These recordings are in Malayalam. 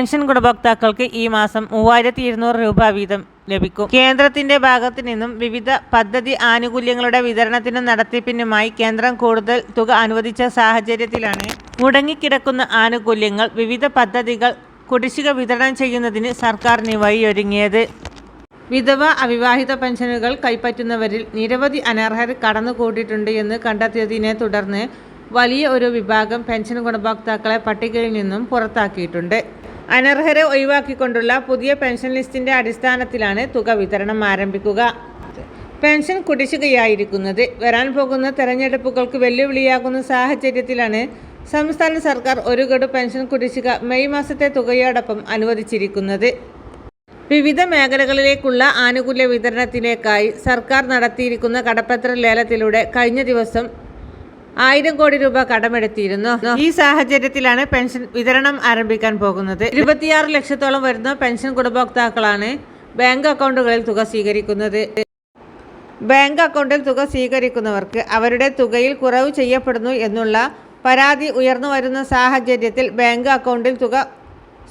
പെൻഷൻ ഗുണഭോക്താക്കൾക്ക് ഈ മാസം മൂവായിരത്തി ഇരുന്നൂറ് രൂപ വീതം ലഭിക്കും. കേന്ദ്രത്തിന്റെ ഭാഗത്തു നിന്നും വിവിധ പദ്ധതി ആനുകൂല്യങ്ങളുടെ വിതരണത്തിനും നടത്തിപ്പിനുമായി കേന്ദ്രം കൂടുതൽ തുക അനുവദിച്ച സാഹചര്യത്തിലാണ് മുടങ്ങിക്കിടക്കുന്ന ആനുകൂല്യങ്ങൾ വിവിധ പദ്ധതികൾ കുടിശ്ശിക വിതരണം ചെയ്യുന്നതിന് സർക്കാരിന് വഴിയൊരുങ്ങിയത് വിധവ അവിവാഹിത പെൻഷനുകൾ കൈപ്പറ്റുന്നവരിൽ നിരവധി അനർഹർ കടന്നുകൂടിയിട്ടുണ്ട് എന്ന് കണ്ടെത്തിയതിനെ തുടർന്ന് വലിയ ഒരു വിഭാഗം പെൻഷൻ ഗുണഭോക്താക്കളെ പട്ടികയിൽ നിന്നും പുറത്താക്കിയിട്ടുണ്ട്. അനർഹരെ ഒഴിവാക്കിക്കൊണ്ടുള്ള പുതിയ പെൻഷൻ ലിസ്റ്റിന്റെ അടിസ്ഥാനത്തിലാണ് തുക വിതരണം ആരംഭിക്കുക. പെൻഷൻ കുടിശ്ശികയായിരിക്കുന്നത് വരാൻ പോകുന്ന തെരഞ്ഞെടുപ്പുകൾക്ക് വെല്ലുവിളിയാകുന്ന സാഹചര്യത്തിലാണ് സംസ്ഥാന സർക്കാർ ഒരു ഗഡു പെൻഷൻ കുടിശ്ശിക മെയ് മാസത്തെ തുകയോടൊപ്പം അനുവദിച്ചിരിക്കുന്നത്. വിവിധ മേഖലകളിലേക്കുള്ള ആനുകൂല്യ വിതരണത്തിലേക്കായി സർക്കാർ നടത്തിയിരിക്കുന്ന കടപ്പത്ര ലേലത്തിലൂടെ കഴിഞ്ഞ ദിവസം ആയിരം കോടി രൂപ കടമെടുത്തിരുന്നു. ഈ സാഹചര്യത്തിലാണ് പെൻഷൻ വിതരണം ആരംഭിക്കാൻ പോകുന്നത്. ഇരുപത്തിയാറ് ലക്ഷത്തോളം വരുന്ന പെൻഷൻ ഗുണഭോക്താക്കളാണ് ബാങ്ക് അക്കൗണ്ടുകളിൽ തുക സ്വീകരിക്കുന്നത്. ബാങ്ക് അക്കൗണ്ടിൽ തുക സ്വീകരിക്കുന്നവർക്ക് അവരുടെ തുകയിൽ കുറവ് ചെയ്യപ്പെടുന്നു എന്നുള്ള പരാതി ഉയർന്നു വരുന്ന സാഹചര്യത്തിൽ ബാങ്ക് അക്കൗണ്ടിൽ തുക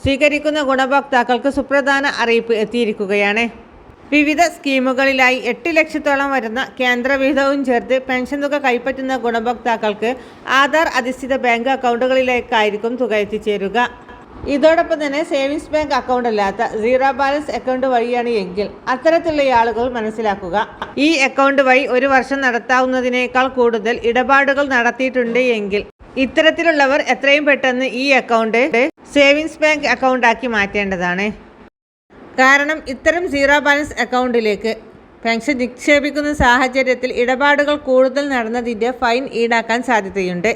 സ്വീകരിക്കുന്ന ഗുണഭോക്താക്കൾക്ക് സുപ്രധാന അറിയിപ്പ് എത്തിയിരിക്കുകയാണ്. വിവിധ സ്കീമുകളിലായി എട്ട് ലക്ഷത്തോളം വരുന്ന കേന്ദ്രവിഹിതവും ചേർത്ത് പെൻഷൻ തുക കൈപ്പറ്റുന്ന ഗുണഭോക്താക്കൾക്ക് ആധാർ അധിഷ്ഠിത ബാങ്ക് അക്കൗണ്ടുകളിലേക്കായിരിക്കും തുക എത്തിച്ചേരുക. ഇതോടൊപ്പം തന്നെ സേവിങ്സ് ബാങ്ക് അക്കൗണ്ട് അല്ലാത്ത സീറോ ബാലൻസ് അക്കൗണ്ട് വഴിയാണ് എങ്കിൽ അത്തരത്തിലുള്ള ആളുകൾ മനസ്സിലാക്കുക. ഈ അക്കൗണ്ട് വഴി ഒരു വർഷം നടത്താവുന്നതിനേക്കാൾ കൂടുതൽ ഇടപാടുകൾ നടത്തിയിട്ടുണ്ട് എങ്കിൽ ഇത്തരത്തിലുള്ളവർ എത്രയും പെട്ടെന്ന് ഈ അക്കൗണ്ട് സേവിങ്സ് ബാങ്ക് അക്കൗണ്ടാക്കി മാറ്റേണ്ടതാണ്. കാരണം ഇത്തരം സീറോ ബാലൻസ് അക്കൗണ്ടിലേക്ക് പെൻഷൻ നിക്ഷേപിക്കുന്ന സാഹചര്യത്തിൽ ഇടപാടുകൾ കൂടുതൽ നടന്നതിന്റെ ഫൈൻ ഈടാക്കാൻ സാധ്യതയുണ്ട്.